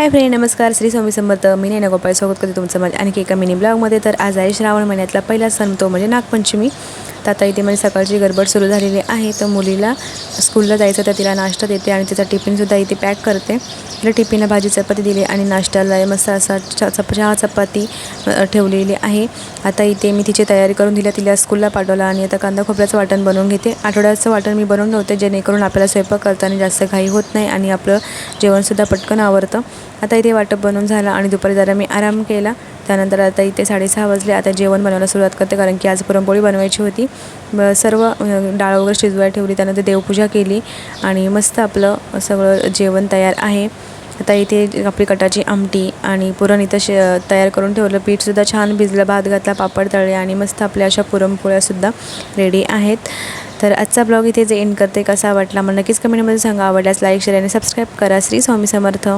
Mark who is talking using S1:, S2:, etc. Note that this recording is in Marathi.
S1: हाय फ्रेंड नमस्कार. श्री स्वामी समर्थ मी नैना गोपाळ. स्वागत करते तुमचं माझ्या आणखी एका मिनी ब्लॉगमध्ये. तर आज आहे श्रावण महिन्यातला पहिला सण तो म्हणजे नागपंचमी. तर आता इथे म्हणजे सकाळची गडबड सुरू झालेली आहे. तर मुलीला स्कूलला जायचं तर तिला नाश्ता देते आणि तिचा टिफिनसुद्धा इथे पॅक करते. तिला टिफिनला भाजी चपाती दिली आणि नाश्त्याला मस्त असा चप चहा चपाती ठेवलेली आहे. आता इथे मी तिची तयारी करून दिली तिला स्कूलला पाठवला आणि आता कांदा खोबऱ्याचं वाटण बनवून घेते. आठवड्याचं वाटण मी बनवून ठेवते जेणेकरून आपल्याला स्वयंपाक करताना जास्त घाई होत नाही आणि आपलं जेवणसुद्धा पटकन आवरतं. आता इथे वाटप बनवून झालं आणि दुपारी जरा मी आराम केला. त्यानंतर आता इथे साडेसहा वाजले. आता जेवण बनवायला सुरुवात करते कारण की आज पुरणपोळी बनवायची होती. ब- सर्व डाळ वगैरे शिजवायला ठेवली. त्यानंतर देवपूजा केली आणि मस्त आपलं सगळं जेवण तयार आहे. आता इथे आपली कटाची आमटी आणि पुरण इथं शे तयार करून ठेवलं. पीठसुद्धा छान भिजलं. भात घातला पापड तळले आणि मस्त आपल्या अशा पुरणपोळ्यासुद्धा रेडी आहेत. तर आजचा ब्लॉग इथे जे एंड करते कसा वाटला मला नक्कीच कमेंटमध्ये सांगा. आवडल्यास लाईक शेअर आणि सबस्क्राईब करा. श्री स्वामी समर्थ.